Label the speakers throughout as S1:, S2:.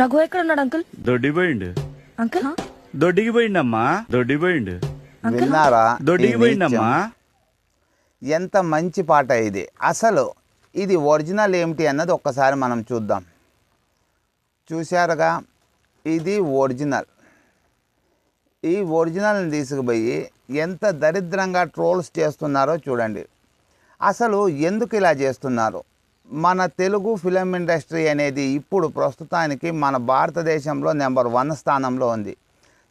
S1: రఘు ఎక్కడ ఉన్నాడు అంకుల్?
S2: దొడ్డి పోయిండు
S1: అంకుల్?
S2: దొడ్డికి పోయిండమ్మా దొడ్డి పోయిండు
S3: విన్నారా
S2: దొడ్డికి పోయిండమ్మా?
S3: ఎంత మంచి పాట ఇది. అసలు ఇది ఒరిజినల్ ఏమిటి అన్నది ఒక్కసారి మనం చూద్దాం. చూశారుగా? ఇది ఒరిజినల్. ఈ ఒరిజినల్ని తీసుకుపోయి ఎంత దరిద్రంగా ట్రోల్స్ చేస్తున్నారో చూడండి. అసలు ఎందుకు ఇలా చేస్తున్నారు? మన తెలుగు ఫిలిం ఇండస్ట్రీ అనేది ఇప్పుడు ప్రస్తుతానికి మన భారతదేశంలో నెంబర్ వన్ స్థానంలో ఉంది.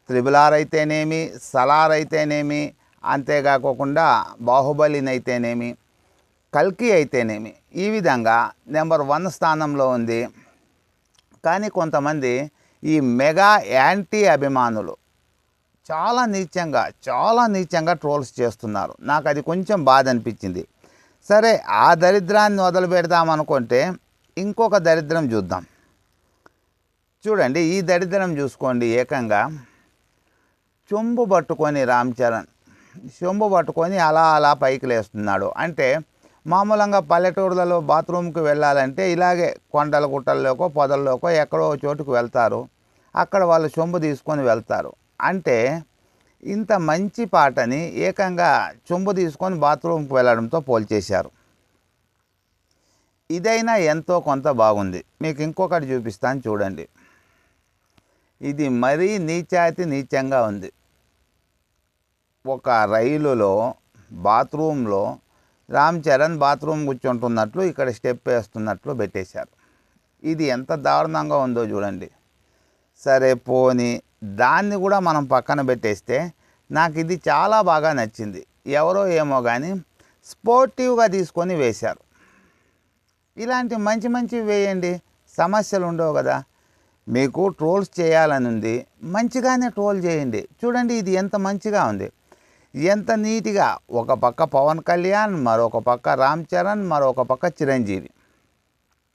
S3: త్రిబుల్ ఆర్ అయితేనేమి సలార్ అయితేనేమి అంతేకాకుండా బాహుబలిని అయితేనేమి కల్కి అయితేనేమి ఈ విధంగా నెంబర్ వన్ స్థానంలో ఉంది. కానీ కొంతమంది ఈ మెగా యాంటీ అభిమానులు చాలా నీచంగా చాలా నీచంగా ట్రోల్స్ చేస్తున్నారు. నాకు అది కొంచెం బాధ అనిపించింది. సరే ఆ దరిద్రాన్ని వదిలి పెడతామనుకుంటే ఇంకొక దరిద్రం చూద్దాం. చూడండి ఈ దరిద్రం చూసుకోండి ఏకంగా. చెంబు పట్టుకొని రామ్ చరణ్ చెంబు పట్టుకొని అలా అలా పైకి లేస్తున్నాడు. అంటే మామూలుగా పల్లెటూర్లలో బాత్రూమ్కి వెళ్ళాలంటే ఇలాగే కొండల గుట్టల్లోకో పొదల్లోకో ఎక్కడో చోటుకు వెళ్తారు. అక్కడ వాళ్ళు చెంబు తీసుకొని వెళ్తారు. అంటే ఇంత మంచి పాటని ఏకంగా చెంబు తీసుకొని బాత్రూమ్కి వెళ్ళడంతో పోల్చేశారు. ఇదైనా ఎంతో కొంత బాగుంది. మీకు ఇంకొకటి చూపిస్తాను చూడండి. ఇది మరీ నీచాతి నీచంగా ఉంది. ఒక రైలులో బాత్రూంలో రామ్ చరణ్ బాత్రూమ్ కూర్చుంటున్నట్లు ఇక్కడ స్టెప్ వేస్తున్నట్లు పెట్టేశారు. ఇది ఎంత దారుణంగా ఉందో చూడండి. సరే పోని దాన్ని కూడా మనం పక్కన పెట్టేస్తే నాకు ఇది చాలా బాగా నచ్చింది. ఎవరో ఏమో కానీ స్పోర్టివ్గా తీసుకొని వేశారు. ఇలాంటి మంచి మంచి వేయండి. సమస్యలు ఉండవు కదా. మీకు ట్రోల్స్ చేయాలని ఉంది. మంచిగానే ట్రోల్ చేయండి. చూడండి ఇది ఎంత మంచిగా ఉంది. ఎంత నీట్గా ఒక పక్క పవన్ కళ్యాణ్ మరొక పక్క రామ్ చరణ్ మరొక పక్క చిరంజీవి.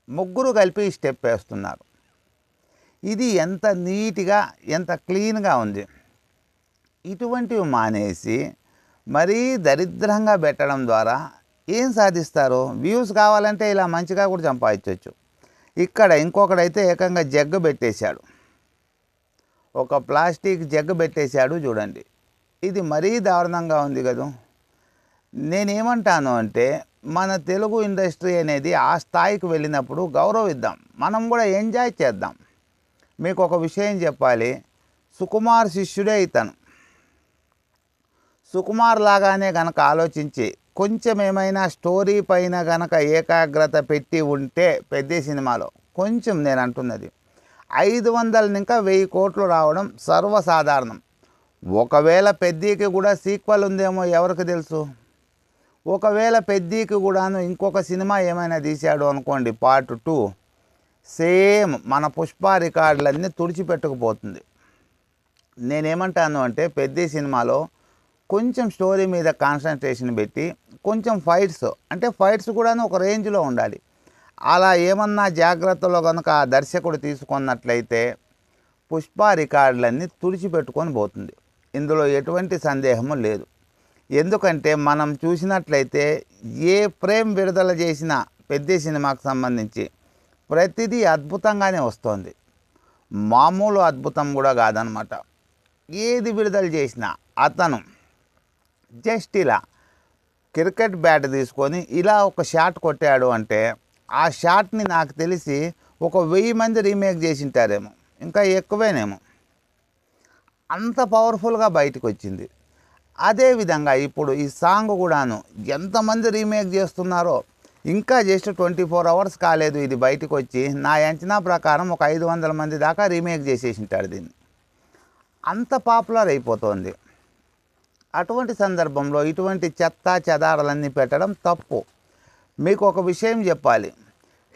S3: ముగ్గురు కలిపి స్టెప్ వేస్తున్నారు. ఇది ఎంత నీట్గా ఎంత క్లీన్గా ఉంది. ఇటువంటివి మానేసి మరీ దరిద్రంగా పెట్టడం ద్వారా ఏం సాధిస్తారు? వ్యూస్ కావాలంటే ఇలా మంచిగా కూడా సంపాదించవచ్చు ఇక్కడ ఇంకొకడైతే ఏకంగా జగ్గు పెట్టేశాడు. ఒక ప్లాస్టిక్ జగ్గు పెట్టేశాడు చూడండి. ఇది మరీ దారుణంగా ఉంది కదా. నేనేమంటాను అంటే మన తెలుగు ఇండస్ట్రీ అనేది ఆ స్థాయికి వెళ్ళినప్పుడు గౌరవిద్దాం. మనం కూడా ఎంజాయ్ చేద్దాం. మీకు ఒక విషయం చెప్పాలి. సుకుమార్ శిష్యుడే ఇతను. సుకుమార్ లాగానే గనక ఆలోచించి కొంచెం ఏమైనా స్టోరీ పైన గనక ఏకాగ్రత పెట్టి ఉంటే పెద్ద సినిమాలో. కొంచెం నేను అంటున్నది. ఐదు వందల ఇంకా వెయ్యి కోట్లు రావడం సర్వసాధారణం. ఒకవేళ పెద్దీకి కూడా సీక్వెల్ ఉందేమో ఎవరికి తెలుసు? ఒకవేళ పెద్దీకి కూడాను ఇంకొక సినిమా ఏమైనా తీశాడు అనుకోండి పార్ట్ టూ. సేమ్ మన పుష్ప రికార్డులన్నీ తుడిచిపెట్టుకుపోతుంది. నేనేమంటాను అంటే పెద్ద సినిమాలో కొంచెం స్టోరీ మీద కాన్సన్ట్రేషన్ పెట్టి కొంచెం ఫైట్స్ అంటే ఫైట్స్ కూడాను ఒక రేంజ్లో ఉండాలి. అలా ఏమన్నా జాగ్రత్తలో కనుక ఆ దర్శకుడు తీసుకున్నట్లయితే పుష్ప రికార్డులన్నీ తుడిచిపెట్టుకొని పోతుంది. ఇందులో ఎటువంటి సందేహము లేదు. ఎందుకంటే మనం చూసినట్లయితే ఏ ఫ్రేమ్ విడుదల చేసిన పెద్ద సినిమాకు సంబంధించి ప్రతిదీ అద్భుతంగానే వస్తుంది. మామూలు అద్భుతం కూడా కాదనమాట ఏది విడుదల చేసినా అతను జస్ట్ ఇలా క్రికెట్ బ్యాట్ తీసుకొని ఇలా ఒక షాట్ కొట్టాడు అంటే ఆ షాట్ని నాకు తెలిసి ఒక వెయ్యి మంది రీమేక్ చేసింటారేమో. ఇంకా ఎక్కువేనేమో. అంత పవర్ఫుల్గా బయటకు వచ్చింది అదేవిధంగా ఇప్పుడు ఈ సాంగ్ కూడాను ఎంతమంది రీమేక్ చేస్తున్నారో ఇంకా జస్ట్ ట్వంటీ ఫోర్ అవర్స్ కాలేదు ఇది బయటకు వచ్చి నా అంచనా ప్రకారం ఒక ఐదు వందల మంది దాకా రీమేక్ చేసేసింటాడు దీన్ని. అంత పాపులర్ అయిపోతుంది. అటువంటి సందర్భంలో ఇటువంటి చెత్త చెదారాలన్నీ పెట్టడం తప్పు. మీకు ఒక విషయం చెప్పాలి.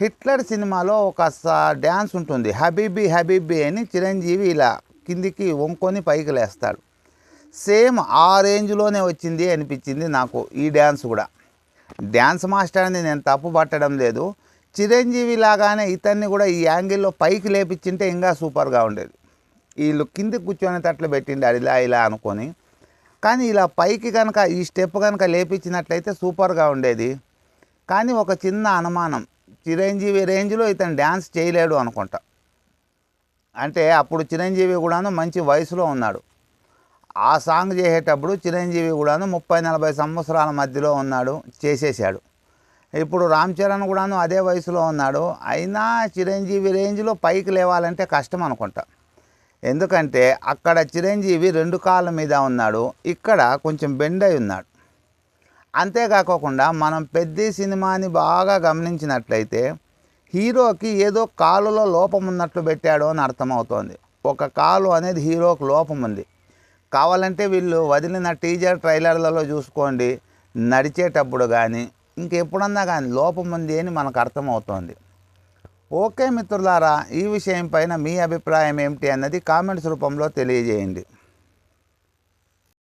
S3: హిట్లర్ సినిమాలో ఒక డ్యాన్స్ ఉంటుంది. హబీబీ హబీబీ అని చిరంజీవి ఇలా కిందికి వంకొని పైకి లేస్తాడు. సేమ్ ఆ రేంజ్లోనే వచ్చింది అనిపించింది నాకు ఈ డ్యాన్స్ కూడా. డ్యాన్స్ మాస్టర్ని నేను తప్పు పట్టడం లేదు. చిరంజీవి లాగానే ఇతన్ని కూడా ఈ యాంగిల్లో పైకి లేపించింటే ఇంకా సూపర్గా ఉండేది. వీళ్ళు కిందికి కూర్చొని తట్లు పెట్టిండాడు ఇలా ఇలా అనుకొని. కానీ ఇలా పైకి కనుక ఈ స్టెప్ కనుక లేపించినట్లయితే సూపర్గా ఉండేది. కానీ ఒక చిన్న అనుమానం చిరంజీవి రేంజ్లో ఇతను డ్యాన్స్ చేయలేడు అనుకుంటా. అంటే అప్పుడు చిరంజీవి కూడాను మంచి వయసులో ఉన్నాడు. ఆ సాంగ్ చేసేటప్పుడు చిరంజీవి కూడాను ముప్పై నలభై సంవత్సరాల మధ్యలో ఉన్నాడు చేసేసాడు ఇప్పుడు రామ్ చరణ్ కూడాను అదే వయసులో ఉన్నాడు. అయినా చిరంజీవి రేంజ్లో పైకి లేవాలంటే కష్టం అనుకుంటా. ఎందుకంటే అక్కడ చిరంజీవి రెండు కాళ్ళ మీద ఉన్నాడు ఇక్కడ కొంచెం బెండ్ అయి ఉన్నాడు. అంతేకాకుండా మనం పెద్ద సినిమాని బాగా గమనించినట్లయితే హీరోకి ఏదో కాలులో లోపం ఉన్నట్లు పెట్టాడు అని అర్థమవుతోంది. ఒక కాలు అనేది హీరోకి లోపం ఉంది. కావాలంటే వీళ్ళు వదిలిన టీజర్ ట్రైలర్లలో చూసుకోండి. నడిచేటప్పుడు కానీ ఇంకెప్పుడన్నా కానీ లోపం ఉంది అని మనకు అర్థమవుతోంది. ఓకే మిత్రులారా ఈ విషయం పైన మీ అభిప్రాయం ఏమిటి అన్నది కామెంట్స్ రూపంలో తెలియజేయండి.